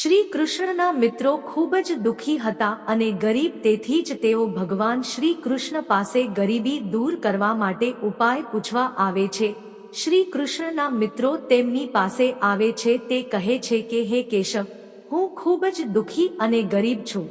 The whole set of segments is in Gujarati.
શ્રી કૃષ્ણના મિત્રો ખૂબ જ દુઃખી હતા અને ગરીબ તેથી જ તેઓ ભગવાન શ્રી કૃષ્ણ પાસે ગરીબી દૂર કરવા માટે ઉપાય પૂછવા આવે છે. શ્રી કૃષ્ણના મિત્રો તેમની પાસે આવે છે તે કહે છે કે, હે કેશવ, હું ખૂબ જ દુઃખી અને ગરીબ છું.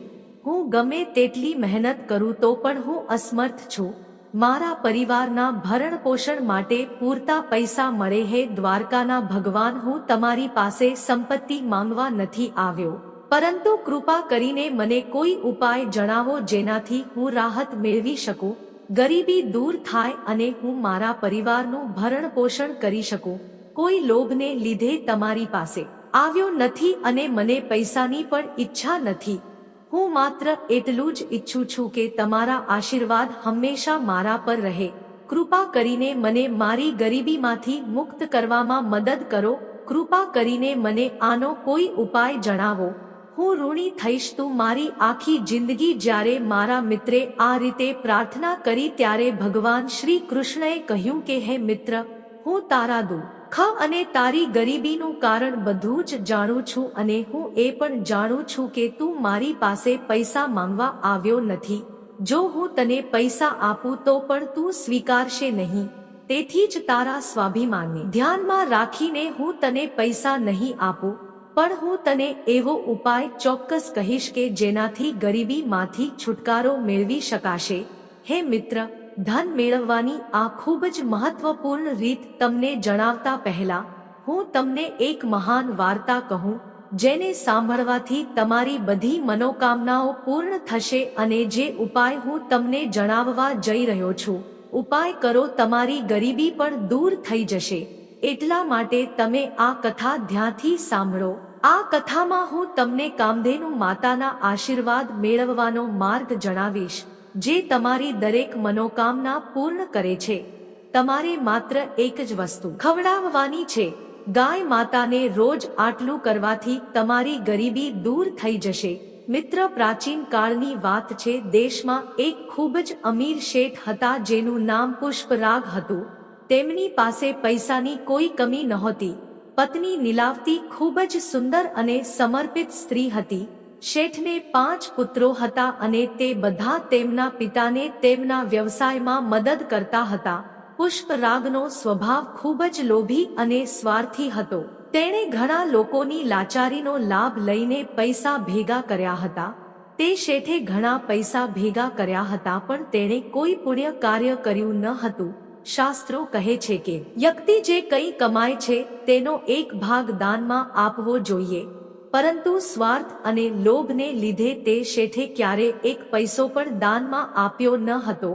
હું ગમે તેટલી મહેનત કરું તો પણ હું અસમર્થ છું. મારા પરિવારના ભરણ પોષણ માટે પૂરતા પૈસા મળે હે દ્વારકાના ભગવાન, હું તમારી પાસે સંપત્તિ માંગવા નથી આવ્યો. પરંતુ કૃપા કરીને મને કોઈ ઉપાય જણાવો જેનાથી હું રાહત મેળવી શકું. ગરીબી દૂર થાય અને હું મારા પરિવારનું ભરણ પોષણ કરી શકું. કોઈ લોભને લીધે તમારી પાસે આવ્યો નથી અને મને પૈસાની પણ ઈચ્છા નથી. હું માત્ર એટલું જ ઈચ્છું છું કે તમારા આશીર્વાદ હંમેશા મારા પર રહે. કૃપા કરીને મને મારી ગરીબીમાંથી મુક્ત કરવામાં મદદ કરો. કૃપા કરીને મને આનો કોઈ ઉપાય જણાવો. હું ઋણી થઈશ તું મારી આખી જિંદગી જ્યારે મારા મિત્રે આ રીતે પ્રાર્થના કરી ત્યારે ભગવાન શ્રી કૃષ્ણએ કહ્યું કે, હે મિત્ર, હું તારા દુઃખ અને તારી ગરીબીનું કારણ બધું જ જાણું છું અને હું એ પણ જાણું છું કે તું મારી પાસે પૈસા માંગવા આવ્યો નથી. જો હું તને પૈસા આપું તો પણ તું સ્વીકારશે નહીં. તેથી જ તારા સ્વાભિમાનને ધ્યાનમાં રાખીને હું તને પૈસા નહીં આપું. પણ હું તને એવો ઉપાય ચોક્કસ કહીશ કે જેનાથી ગરીબીમાંથી છુટકારો મેળવી શકાશે. હે મિત્ર ધન મેળવવાની આ ખૂબ જ મહત્વપૂર્ણ રીત તમને જણાવતા પહેલા, હું તમને એક મહાન વાર્તા કહું, જેને સાંભળવાથી તમારી બધી મનોકામનાઓ પૂર્ણ થશે અને જે ઉપાય હું તમને જણાવવા જઈ રહ્યો છું, ઉપાય કરો તમારી ગરીબી પણ દૂર થઈ જશે. એટલા માટે તમે આ કથા ધ્યાનથી સાંભળો. આ કથામાં હું તમને કામધેનુ માતાના આશીર્વાદ મેળવવાનો માર્ગ જણાવીશ. જે તમારી દરેક મનોકામના પૂર્ણ કરે છે. તમારે માત્ર એક જ વસ્તુ ખવડાવવાની છે. ગાય માતાને રોજ આટલું કરવાથી તમારી ગરીબી દૂર થઈ જશે. મિત્ર, પ્રાચીન કાળની વાત છે, દેશમાં એક ખૂબ જ અમીર શેઠ હતા જેનું નામ પુષ્પરાગ હતું. તેમની પાસે પૈસાની કોઈ કમી નહોતી. પત્ની નીલાવતી ખૂબ જ સુંદર અને સમર્પિત સ્ત્રી હતી. શેઠને પાંચ પુત્રો હતા અને તે બધા તેમના પિતાને તેમના વ્યવસાયમાં મદદ કરતા હતા. પુષ્પરાગનો સ્વભાવ ખૂબ જ લોભી અને સ્વાર્થી હતો. તેણે ઘણા લોકોની લાચારીનો લાભ લઈને પૈસા ભેગા કર્યા હતા. તે શેઠે ઘણા પૈસા ભેગા કર્યા હતા પણ તેણે કોઈ પુણ્ય કાર્ય કર્યું ન હતું. શાસ્ત્રો કહે છે કે, વ્યક્તિ જે કંઈ કમાય છે, તેનો એક ભાગ દાનમાં આપવો જોઈએ. પરંતુ સ્વાર્થ અને લોભને લીધે તે શેઠે ક્યારે એક પૈસો પણ દાનમાં આપ્યો ન હતો.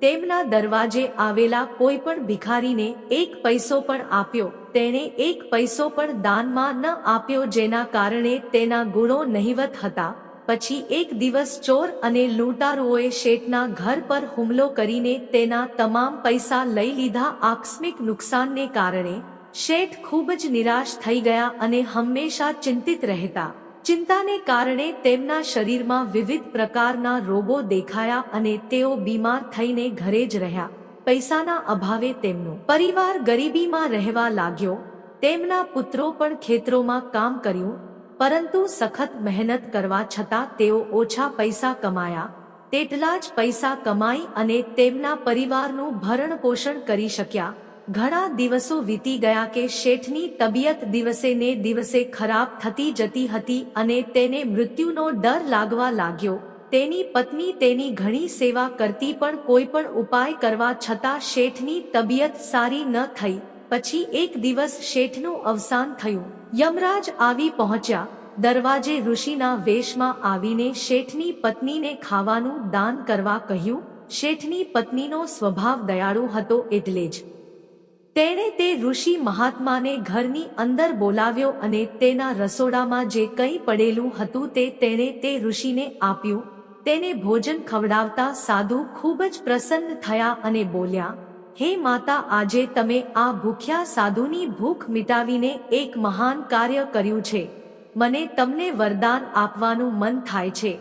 તેમના દરવાજે આવેલા કોઈ પણ ભિખારીને એક પૈસો પણ આપ્યો. તેણે એક પૈસો પણ દાનમાં ન આપ્યો જેના કારણે તેના ગુણો નહિવત હતા. પછી એક દિવસ ચોર અને લૂંટારુઓએ શેઠના ઘર પર હુમલો કરીને તેના તમામ પૈસા લઈ લીધા. આકસ્મિક નુકસાનને કારણે શેઠ ખૂબ જ નિરાશ થઈ ગયા અને હંમેશા ચિંતિત રહેતા. ચિંતાને કારણે તેમના શરીરમાં વિવિધ પ્રકારના રોગો દેખાયા અને તેઓ બીમાર થઈને ઘરે જ રહ્યા. પૈસાના અભાવે તેમનો પરિવાર ગરીબીમાં રહેવા લાગ્યો. તેમના પુત્રો પણ ખેતરોમાં કામ કર્યું, પરંતુ સખત મહેનત કરવા છતાં તેઓ ઓછા પૈસા કમાયા. તેટલા જ પૈસા કમાઈ અને તેમના પરિવારનું ભરણપોષણ કરી શક્યા. ઘણા દિવસો વીતી ગયા કે શેઠની તબિયત દિવસે ને દિવસે ખરાબ થતી જતી હતી અને તેને મૃત્યુનો ડર લાગવા લાગ્યો. તેની પત્ની તેની ઘણી સેવા કરતી પણ કોઈ પણ ઉપાય કરવા છતાં શેઠની તબિયત સારી ન થઈ. પછી એક દિવસ શેઠનું અવસાન થયું. યમરાજ આવી પહોંચ્યા. દરવાજે ઋષિના વેશમાં આવીને શેઠની પત્નીને ખાવાનું દાન કરવા કહ્યું. શેઠની પત્નીનો સ્વભાવ દયાળુ હતો એટલે જ તેણે તે ઋષિ મહાત્માને ઘરની અંદર બોલાવ્યો અને તેના રસોડામાં જે કંઈ પડેલું હતું તે તેણે તે ઋષિને આપ્યું. તેને ભોજન ખવડાવતા સાધુ ખૂબ જ પ્રસન્ન થયા અને બોલ્યા, હે માતા, આજે તમે આ ભૂખ્યા સાધુની ભૂખ મિટાવીને એક મહાન કાર્ય કર્યું છે. મને તમને વરદાન આપવાનું મન થાય છે.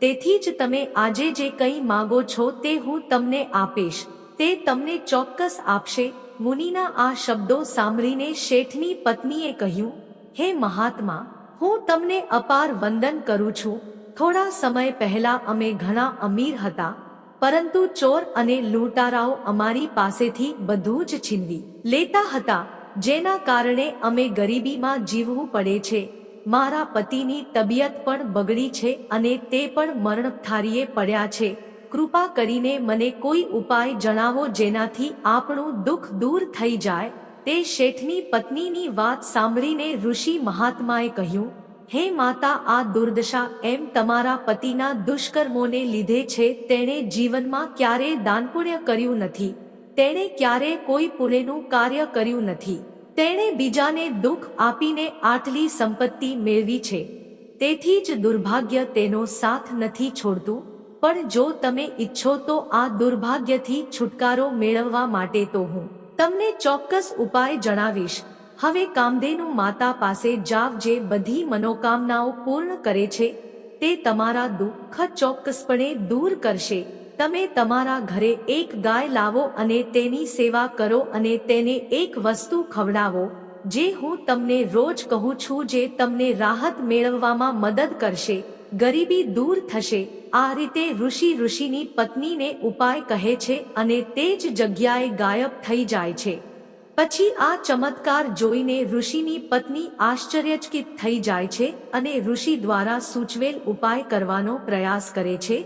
તેથી જ તમે આજે જે કંઈ માગો છો તે હું તમને આપીશ. તે તમને ચોક્કસ આપશે. મુનિના આ શબ્દો સાંભળીને શેઠની પત્નીએ કહ્યું, હે મહાત્મા, હું તમને અપાર વંદન કરું છું. થોડા સમય પહેલા અમે ઘણા અમીર હતા, પરંતુ ચોર અને લૂંટારાઓ અમારી પાસેથી બધું જ છીનવી લેતા હતા, જેના કારણે અમે ગરીબીમાં જીવવું પડે છે. મારા પતિની તબિયત પણ બગડી છે અને તે પણ મરણથારીએ પડ્યા છે. કૃપા કરીને મને કોઈ ઉપાય જણાવો જેનાથી આપણું દુઃખ દૂર થઈ જાય? તે શેઠની પત્નીની વાત સાંભળીને ઋષિ મહાત્માએ કહ્યું, હે માતા, આ દુર્દશા એમ તમારા પતિના દુષ્કર્મોને લીધે છે. તેણે જીવનમાં ક્યારેય દાનપુણ્ય કર્યું નથી. તેણે ક્યારે કોઈ પુણ્યનું કાર્ય કર્યું નથી. તેણે બીજાને દુઃખ આપીને આટલી સંપત્તિ મેળવી છે. તેથી જ દુર્ભાગ્ય તેનો સાથ નથી છોડતું. પણ જો તમે ઈચ્છો તો આ દુર્ભાગ્યથી છુટકારો મેળવવા માટે તો હું તમને ચોક્કસ ઉપાય જણાવીશ. હવે કામધેનુ માતા પાસે જાવ જે બધી મનોકામનાઓ પૂર્ણ કરે છે, તે તમારા દુઃખ ચોક્કસપણે દૂર કરશે. તમે તમારા ઘરે એક ગાય લાવો અને તેની સેવા કરો અને તેને એક વસ્તુ ખવડાવો, જે હું તમને રોજ કહું છું જે તમને રાહત મેળવવામાં મદદ કરશે. ગરીબી દૂર થશે. આ રીતે ઋષિ ઋષિની પત્નીને ઉપાય કહે છે અને તે જ જગ્યાએ ગાયબ થઈ જાય છે. પછી આ ચમત્કાર જોઈને ઋષિની પત્ની આશ્ચર્યચકિત થઈ જાય છે અને ઋષિ દ્વારા સૂચવેલ ઉપાય કરવાનો પ્રયાસ કરે છે.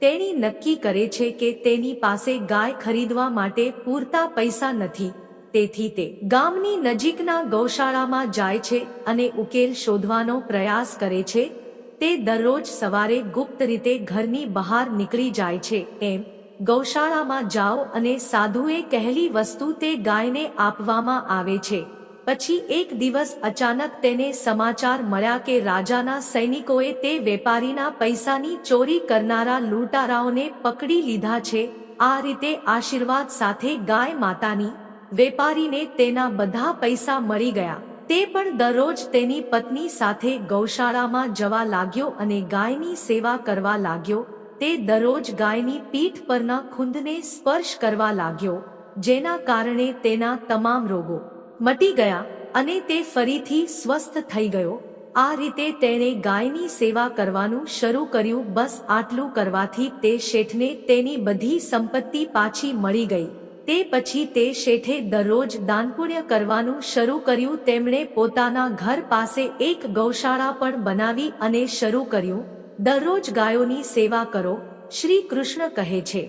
તેણી નક્કી કરે છે કે તેની પાસે ગાય ખરીદવા માટે પૂરતા પૈસા નથી. તેથી તે ગામની નજીકના ગૌશાળામાં જાય છે અને ઉકેલ શોધવાનો પ્રયાસ કરે છે. તે દરરોજ સવારે ગુપ્ત રીતે ઘરની બહાર નીકળી જાય છે. એમ, ગૌશાળામાં જાઓ અને સાધુએ કહેલી વસ્તુ તે ગાયને આપવામાં આવે છે. પછી એક દિવસ અચાનક તેને સમાચાર મળ્યા કે રાજાના સૈનિકોએ તે વેપારીના પૈસાની ચોરી કરનારા લૂંટારાઓને પકડી લીધા છે. આ રીતે આશીર્વાદ સાથે ગાય માતાની વેપારીને તેના બધા પૈસા મળી ગયા. તે પણ દરરોજ તેની પત્ની સાથે ગૌશાળામાં જવા લાગ્યો અને ગાયની સેવા કરવા લાગ્યો. તે દરરોજ ગાયની પીઠ પરના ખૂંદને સ્પર્શ કરવા લાગ્યો, જેના કારણે તેના તમામ રોગો મટી ગયા અને તે ફરીથી સ્વસ્થ થઈ ગયો. આ રીતે તેણે ગાયની સેવા કરવાનું શરૂ કર્યું. બસ આટલું કરવાથી તે શેઠને તેની બધી સંપત્તિ પાછી મળી ગઈ. તે પછી તે શેઠે દરરોજ દાનપુણ્ય કરવાનું શરૂ કર્યું. તેમણે પોતાના ઘર પાસે એક ગૌશાળા પણ બનાવી અને શરૂ કર્યું. દરરોજ ગાયોની સેવા કરો, શ્રી કૃષ્ણ કહે છે.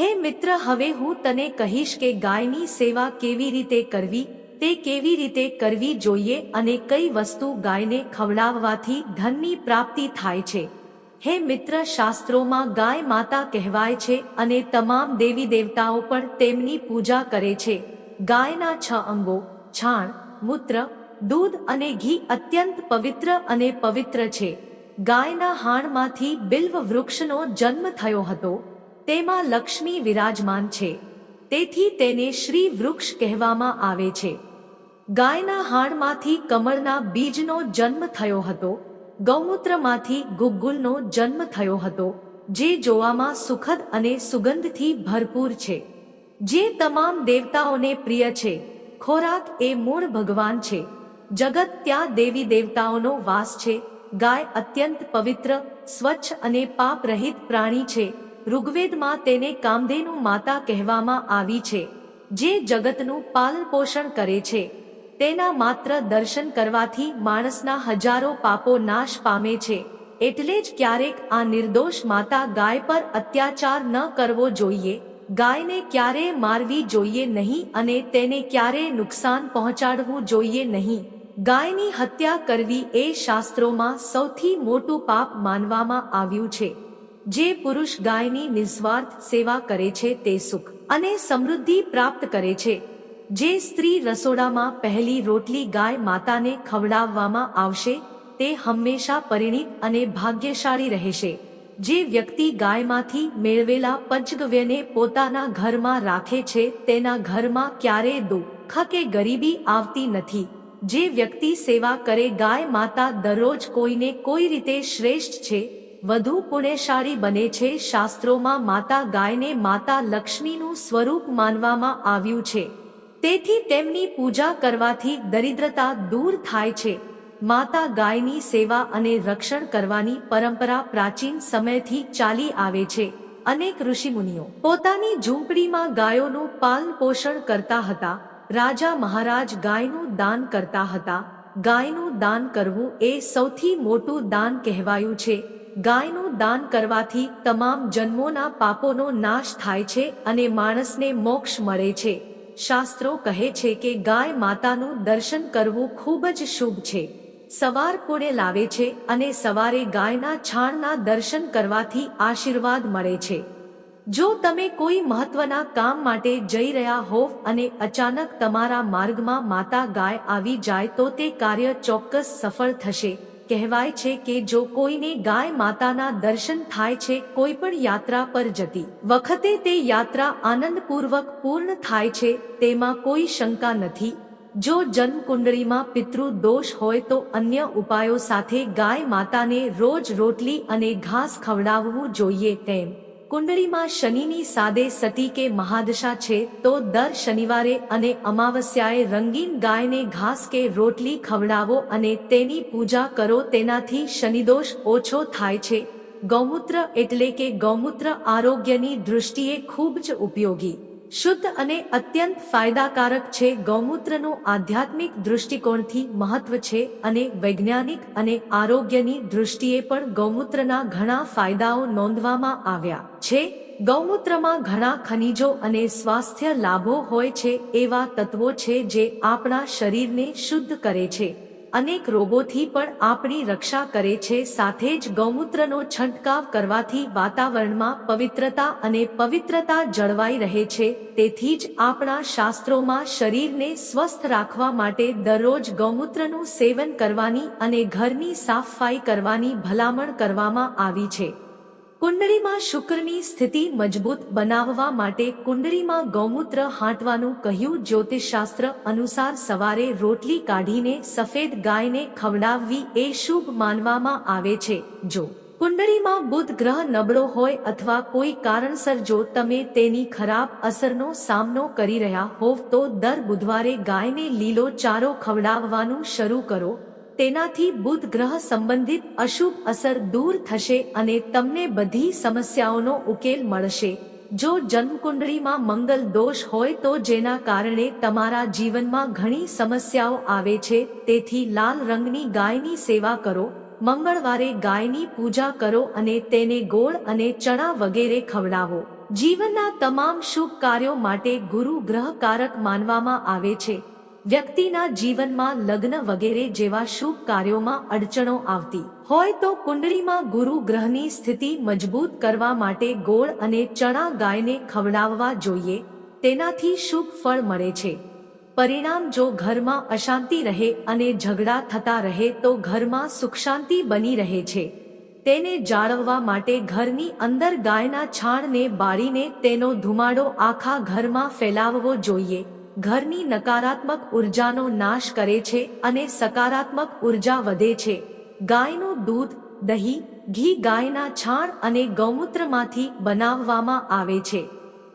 હે મિત્ર, હવે હું તને કહીશ કે ગાયની સેવા કેવી રીતે કરવી? તે કેવી રીતે કરવી જોઈએ અને કઈ વસ્તુ ગાયને ખવડાવવાથી ધનની પ્રાપ્તિ થાય છે? હે મિત્ર શાસ્ત્રોમાં ગાય માતા કહેવાય છે અને તમામ દેવી દેવતાઓ પણ તેમની પૂજા કરે છે. ગાયના છ અંગો, છાણ, મૂત્ર, દૂધ અને ઘી અત્યંત પવિત્ર અને પવિત્ર છે. ગાયના હાણમાંથી બિલ્વ વૃક્ષનો જન્મ થયો હતો. તેમાં લક્ષ્મી વિરાજમાન છે. તેથી તેને શ્રી વૃક્ષ કહેવામાં આવે છે. ગાયના હાણમાંથી કમળના બીજનો જન્મ થયો હતો. ગૌમૂત્રમાંથી ગુગ્ગુલનો જન્મ થયો હતો, જે જોવામાં સુખદ અને સુગંધથી ભરપૂર છે. જે તમામ દેવતાઓને પ્રિય છે, ખોરાક એ મૂળ ભગવાન છે. જગત ત્યાં દેવી દેવતાઓનો વાસ છે, ગાય અત્યંત પવિત્ર, સ્વચ્છ અને પાપ રહિત પ્રાણી છે. ઋગ્વેદમાં તેને કામધેનુ માતા કહેવામાં આવી છે, જે જગતનું પાલન પોષણ કરે છે. તેના માત્ર દર્શન કરવાથી માણસના હજારો પાપો નાશ પામે છે. એટલે જ ક્યારેક આ નિર્દોષ માતા ગાય પર અત્યાચાર ન કરવો જોઈએ. ગાયને ક્યારેય મારવી જોઈએ નહીં અને તેને ક્યારેય નુકસાન પહોંચાડવું જોઈએ નહીં. ગાયની હત્યા કરવી એ શાસ્ત્રોમાં સૌથી મોટું પાપ માનવામાં આવ્યું છે. જે પુરુષ ગાયની નિસ્વાર્થ સેવા કરે છે તે સુખ અને સમૃદ્ધિ પ્રાપ્ત કરે છે. જે સ્ત્રી રસોડામાં પહેલી રોટલી ગાય માતાને ખવડાવવામાં આવશે, તે હંમેશા પરિણિત અને ભાગ્યશાળી રહેશે. જે વ્યક્તિ ગાયમાંથી મેળવેલા પંચગવ્યને પોતાના ઘરમાં રાખે છે, તેના ઘરમાં ક્યારેય દુઃખ કે ગરીબી આવતી નથી. જે વ્યક્તિ સેવા કરે ગાય માતા દરરોજ કોઈને કોઈ રીતે શ્રેષ્ઠ છે, વધુ પુણ્યશાળી બને છે શાસ્ત્રોમાં માતા ગાયને માતા લક્ષ્મીનું સ્વરૂપ માનવામાં આવ્યું છે. તેથી તેમની પૂજા કરવાથી દરિદ્રતા દૂર થાય છે. માતા ગાયની સેવા અને રક્ષણ કરવાની પરંપરા પ્રાચીન સમયથી ચાલી આવે છે. અનેક ઋષિમુનિઓ પોતાની ઝૂંપડીમાં ગાયોનું પાલન પોષણ કરતા હતા. રાજા મહારાજ ગાયનું દાન કરતા હતા. ગાયનું દાન કરવું એ સૌથી મોટું દાન કહેવાયું છે. ગાયનું દાન કરવાથી તમામ જન્મોના પાપોનો નાશ થાય છે અને માણસને મોક્ષ મળે છે. શાસ્ત્રો કહે છે કે ગાય માતાનું દર્શન કરવું ખૂબ જ શુભ છે. સવાર કોણે લાવે છે અને સવારે ગાયના છાણના દર્શન કરવાથી આશીર્વાદ મળે છે. જો તમે કોઈ મહત્વના કામ માટે જઈ રહ્યા હોવ અને અચાનક તમારા માર્ગમાં માતા ગાય આવી જાય તો તે કાર્ય ચોક્કસ સફળ થશે. કહેવાય છે કે જો કોઈને ગાય માતાના દર્શન થાય છે, કોઈ પણ યાત્રા પર જતી વખતે તે યાત્રા આનંદપૂર્વક પૂર્ણ થાય છે, તેમાં કોઈ શંકા નથી. જો જન્મ કુંડળીમાં પિતૃ દોષ હોય તો અન્ય ઉપાયો સાથે ગાય માતાને રોજ રોટલી અને ઘાસ ખવડાવવું જોઈએ તેમ. કુંડળીમાં શનિની સાદે સતી કે મહાદશા છે, તો દર શનિવારે અને અમાવસ્યાએ રંગીન ગાયને ઘાસ કે રોટલી ખવડાવો અને તેની પૂજા કરો. તેનાથી શનિદોષ ઓછો થાય છે. ગૌમૂત્ર એટલે કે ગૌમૂત્ર આરોગ્યની દૃષ્ટિએ ખૂબ જ ઉપયોગી. શુદ્ધ અને અત્યંત ફાયદાકારક છે. ગૌમૂત્રનું આધ્યાત્મિક દૃષ્ટિકોણથી મહત્વ છે અને વૈજ્ઞાનિક અને આરોગ્યની દૃષ્ટિએ પણ ગૌમૂત્રના ઘણા ફાયદાઓ નોંધવામાં આવ્યા છે. ગૌમૂત્રમાં ઘણા ખનિજો અને સ્વાસ્થ્ય લાભો હોય છે એવા તત્વો છે જે આપણા શરીરને શુદ્ધ કરે છે. અનેક રોગોથી પણ આપણી રક્ષા કરે છે. સાથે જ ગૌમૂત્રનો છંટકાવ કરવાથી વાતાવરણમાં પવિત્રતા અને પવિત્રતા જળવાઈ રહે છે. તેથી જ આપણા શાસ્ત્રોમાં શરીરને સ્વસ્થ રાખવા માટે દરરોજ ગૌમૂત્રનું સેવન કરવાની અને ઘરની સાફસફાઈ કરવાની ભલામણ કરવામાં આવી છે. કુંડળીમાં શુક્રની સ્થિતિ મજબૂત બનાવવા માટે કુંડળીમાં ગૌમૂત્ર હાંટવાનું કહ્યું જ્યોતિષશાસ્ત્ર અનુસાર સવારે રોટલી કાઢીને સફેદ ગાયને ખવડાવવી એ શુભ માનવામાં આવે છે. જો કુંડળીમાં બુધ ગ્રહ નબળો હોય અથવા કોઈ કારણસર જો તમે તેની ખરાબ અસરનો સામનો કરી રહ્યા હોવ તો દર બુધવારે ગાયને લીલો ચારો ખવડાવવાનું શરૂ કરો. તેનાથી બુધ ગ્રહ સંબંધિત અશુભ અસર દૂર થશે અને તમને બધી સમસ્યાઓનો ઉકેલ મળશે. જો જન્મકુંડળીમાં મંગલ દોષ હોય તો જેના કારણે તમારા જીવનમાં ઘણી સમસ્યાઓ આવે છે, તેથી લાલ રંગની ગાયની સેવા કરો, મંગળવારે ગાયની પૂજા કરો અને તેને ગોળ અને ચણા વગેરે ખવડાવો. જીવનના તમામ શુભ કાર્યો માટે ગુરુ ગ્રહ કારક માનવામાં આવે છે. વ્યક્તિના જીવનમાં લગ્ન વગેરે જેવા શુભ કાર્યોમાં અડચણો આવતી હોય તો કુંડળીમાં ગુરુ ગ્રહની સ્થિતિ મજબૂત કરવા માટે ગોળ અને ચણા ગાયને ખવડાવવા જોઈએ. તેનાથી શુભ ફળ મળે છે. પરિણામ જો ઘરમાં અશાંતિ રહે અને ઝઘડા થતા રહે તો ઘરમાં સુખ શાંતિ બની રહે છે. તેને જાળવવા માટે ઘરની અંદર ગાયના છાણને બાળીને તેનો ધુમાડો આખા ઘરમાં ફેલાવવો જોઈએ. ઘરની નકારાત્મક ઉર્જાનો નાશ કરે છે અને સકારાત્મક ઊર્જા વધે છે. ગાયનું દૂધ, દહીં, ઘી ગાયના છાણ અને ગૌમૂત્રમાંથી બનાવવામાં આવે છે.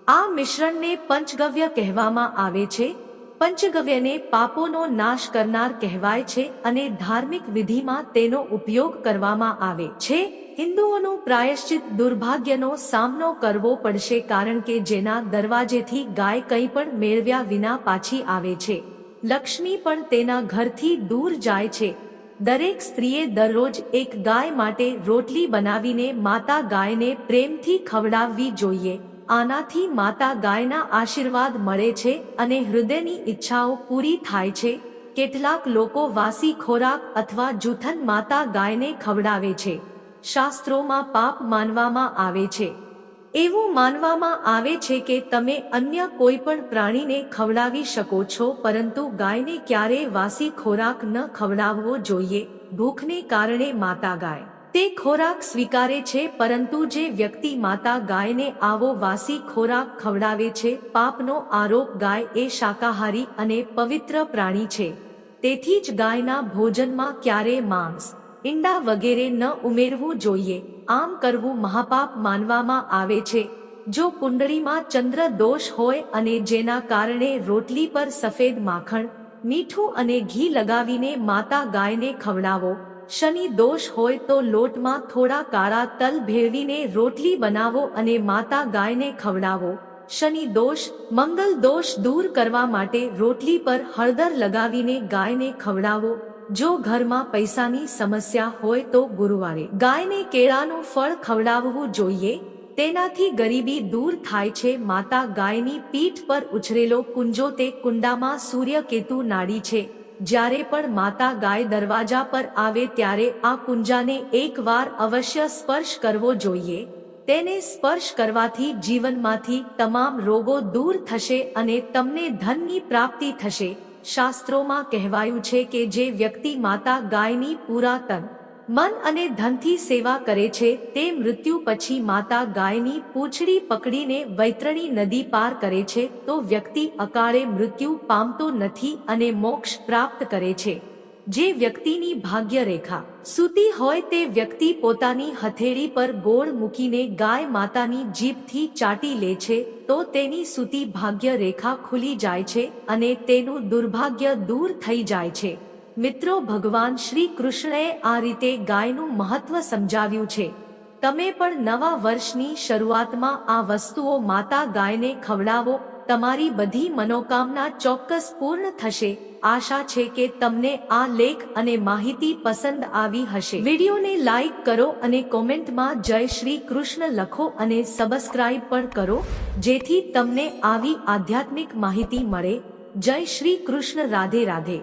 આ મિશ્રણને પંચગવ્ય કહેવામાં આવે છે. પંચગવ્યને પાપોનો નાશ કરનાર કહેવાય છે અને ધાર્મિક વિધિમાં તેનો ઉપયોગ કરવામાં આવે છે. હિન્દુઓનું પ્રાયશ્ચિત દુર્ભાગ્યનો સામનો કરવો પડશે કારણ કે જેના દરવાજેથી ગાય કંઈ પણ મેળવ્યા વિના પાછી આવે છે. લક્ષ્મી પણ તેના ઘરથી દૂર જાય છે. દરેક સ્ત્રીએ દરરોજ એક ગાય માટે રોટલી બનાવીને માતા ગાયને પ્રેમથી ખવડાવવી જોઈએ. આનાથી માતા ગાયના આશીર્વાદ મળે છે અને હૃદયની ઈચ્છાઓ પૂરી થાય છે. કેટલાક લોકો વાસી ખોરાક અથવા જૂથન માતા ગાયને ખવડાવે છે. શાસ્ત્રોમાં પાપ માનવામાં આવે છે. એવું માનવામાં આવે છે કે તમે અન્ય કોઈ પણ પ્રાણીને ખવડાવી શકો છો પરંતુ ગાયને ક્યારેય વાસી ખોરાક ન ખવડાવવો જોઈએ. ભૂખને કારણે માતા ગાય તે ખોરાક સ્વીકારે છે, પરંતુ જે વ્યક્તિ માતા ગાયને આવો વાસી ખોરાક ખવડાવે છે, પાપનો આરોપ ગાય એ શાકાહારી અને પવિત્ર પ્રાણી છે. તેથી જ ગાયના ભોજનમાં ક્યારે માંસ, ઈંડા વગેરે ન ઉમેરવું જોઈએ. આમ કરવું મહાપાપ માનવામાં આવે છે. જો કુંડળીમાં ચંદ્ર દોષ હોય અને જેના કારણે રોટલી પર સફેદ માખણ, મીઠું અને ઘી લગાવીને માતા ગાયને ખવડાવો શનિ દોષ હોય તો લોટમાં થોડા કાળા તલ ભેળવીને રોટલી બનાવો અને માતા ગાયને ખવડાવો. શનિ દોષ, મંગલ દોષ દૂર કરવા માટે રોટલી પર હળદર લગાવીને ગાયને ખવડાવો. જો ઘરમાં પૈસાની સમસ્યા હોય તો ગુરુવારે ગાયને કેળાનું ફળ ખવડાવવું જોઈએ. તેનાથી ગરીબી દૂર થાય છે. માતા ગાયની પીઠ પર ઉછરેલો કુંજો તે કુંડામાં સૂર્યકેતુ નાડી છે. જ્યારે પણ માતા ગાય દરવાજા પર આવે ત્યારે આ કુંજાને એકવાર અવશ્ય સ્પર્શ કરવો જોઈએ. તેને સ્પર્શ કરવાથી જીવનમાંથી તમામ રોગો દૂર થશે અને તમને ધનની પ્રાપ્તિ થશે. શાસ્ત્રોમાં કહેવાયું છે કે જે વ્યક્તિ માતા ગાયની પુરાતન મન અને ધનથી સેવા કરે છે, તે મૃત્યુ પછી માતા ગાયની પૂંછડી પકડીને વૈતરણી નદી પાર કરે છે, તો વ્યક્તિ અકાળે મૃત્યુ પામતો નથી અને મોક્ષ પ્રાપ્ત કરે છે. જે વ્યક્તિની ભાગ્ય રેખા સૂતી હોય તે વ્યક્તિ પોતાની હથેળી પર ગોળ મૂકીને ગાય માતાની જીભથી ચાટી લે છે, તો તેની સૂતી ભાગ્ય રેખા ખુલી જાય છે અને તેનું દુર્ભાગ્ય દૂર થઈ જાય છે. મિત્રો, ભગવાન શ્રી કૃષ્ણએ આ રીતે ગાયનું મહત્વ સમજાવ્યું છે. તમે પણ નવા વર્ષની શરૂઆતમાં આ વસ્તુઓ માતા ગાયને ખવડાવો. તમારી બધી મનોકામના ચોક્કસ પૂર્ણ થશે. આશા છે કે તમને આ લેખ અને માહિતી પસંદ આવી હશે. વિડીયોને લાઈક કરો અને કોમેન્ટમાં જય શ્રી કૃષ્ણ લખો અને સબસ્ક્રાઇબ પણ કરો, જેથી તમને આવી આધ્યાત્મિક માહિતી મળે. જય શ્રી કૃષ્ણ, રાધે રાધે.